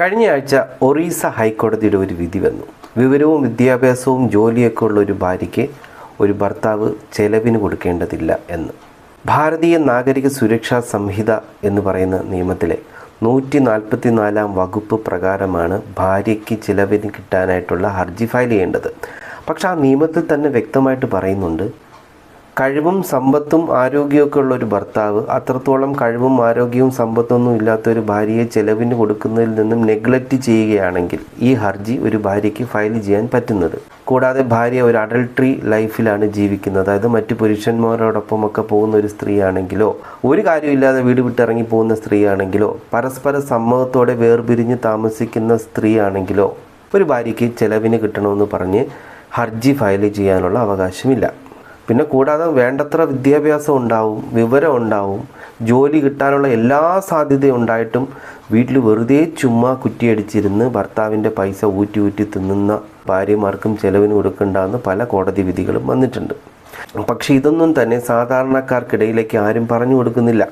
കഴിഞ്ഞ ആഴ്ച ഒറീസ ഹൈക്കോടതിയുടെ ഒരു വിധി വന്നു. വിവരവും വിദ്യാഭ്യാസവും ജോലിയൊക്കെ ഉള്ള ഒരു ഭാര്യയ്ക്ക് ഒരു ഭർത്താവ് ചെലവിന് കൊടുക്കേണ്ടതില്ല എന്ന്. ഭാരതീയ നാഗരിക സുരക്ഷാ സംഹിത എന്ന് പറയുന്ന നിയമത്തിലെ നൂറ്റി നാൽപ്പത്തി നാലാം വകുപ്പ് പ്രകാരമാണ് ഭാര്യയ്ക്ക് ചിലവിന് കിട്ടാനായിട്ടുള്ള ഹർജി ഫയൽ ചെയ്യേണ്ടത്. പക്ഷെ ആ നിയമത്തിൽ തന്നെ വ്യക്തമായിട്ട് പറയുന്നുണ്ട് കഴിവും സമ്പത്തും ആരോഗ്യമൊക്കെ ഉള്ള ഒരു ഭർത്താവ് അത്രത്തോളം കഴിവും ആരോഗ്യവും സമ്പത്തൊന്നും ഇല്ലാത്ത ഒരു ഭാര്യയെ ചെലവിന് കൊടുക്കുന്നതിൽ നിന്നും നെഗ്ലക്റ്റ് ചെയ്യുകയാണെങ്കിൽ ഈ ഹർജി ഒരു ഭാര്യയ്ക്ക് ഫയൽ ചെയ്യാൻ പറ്റുന്നത്. കൂടാതെ ഭാര്യ ഒരു അഡൾട്ടറി ലൈഫിലാണ് ജീവിക്കുന്നത്. അതായത് മറ്റു പുരുഷന്മാരോടൊപ്പമൊക്കെ പോകുന്ന ഒരു സ്ത്രീയാണെങ്കിലോ ഒരു കാര്യമില്ലാതെ വീട് വിട്ടിറങ്ങി പോകുന്ന സ്ത്രീയാണെങ്കിലോ പരസ്പര സമ്മതത്തോടെ വേർപിരിഞ്ഞ് താമസിക്കുന്ന സ്ത്രീയാണെങ്കിലോ ഒരു ഭാര്യയ്ക്ക് ചെലവിന് കിട്ടണമെന്ന് പറഞ്ഞ് ഹർജി ഫയൽ ചെയ്യാനുള്ള അവകാശമില്ല. പിന്നെ കൂടാതെ വേണ്ടത്ര വിദ്യാഭ്യാസം ഉണ്ടാവും വിവരം ഉണ്ടാവും ജോലി കിട്ടാനുള്ള എല്ലാ സാധ്യതയും ഉണ്ടായിട്ടും വീട്ടിൽ വെറുതെ ചുമ്മാ കുറ്റിയടിച്ചിരുന്ന് ഭർത്താവിന്റെ പൈസ ഊറ്റി ഊറ്റി തിന്നുന്ന ഭാര്യമാർക്കും ചെലവിന് കൊടുക്കണ്ടെന്ന് പല കോടതി വിധികളും വന്നിട്ടുണ്ട്. പക്ഷേ ഇതൊന്നും തന്നെ സാധാരണക്കാർക്കിടയിലേക്ക് ആരും പറഞ്ഞു കൊടുക്കുന്നില്ല.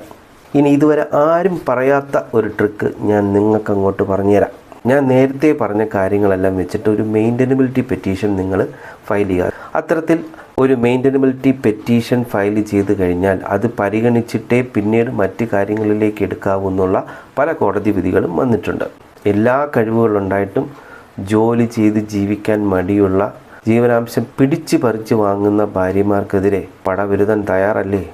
ഇനി ഇതുവരെ ആരും പറയാത്ത ഒരു ട്രിക്ക് ഞാൻ നിങ്ങൾക്ക് അങ്ങോട്ട് പറഞ്ഞുതരാം. ഞാൻ നേരത്തെ പറഞ്ഞ കാര്യങ്ങളെല്ലാം വെച്ചിട്ട് ഒരു മെയിന്റനബിലിറ്റി പെറ്റീഷൻ നിങ്ങൾ ഫയൽ ചെയ്യുക. അത്തരത്തിൽ ഒരു മെയിന്റനബിലിറ്റി പെറ്റീഷൻ ഫയൽ ചെയ്ത് കഴിഞ്ഞാൽ അത് പരിഗണിച്ചിട്ടേ പിന്നീട് മറ്റ് കാര്യങ്ങളിലേക്ക് എടുക്കാവുന്നുള്ള പല കോടതി വിധികളും വന്നിട്ടുണ്ട്. എല്ലാ കഴിവുകളുണ്ടായിട്ടും ജോലി ചെയ്ത് ജീവിക്കാൻ മടിയുള്ള ജീവനാംശം പിടിച്ചു പറിച്ചു വാങ്ങുന്ന ഭാര്യമാർക്കെതിരെ പടവിരുതൻ തയ്യാറല്ലേ?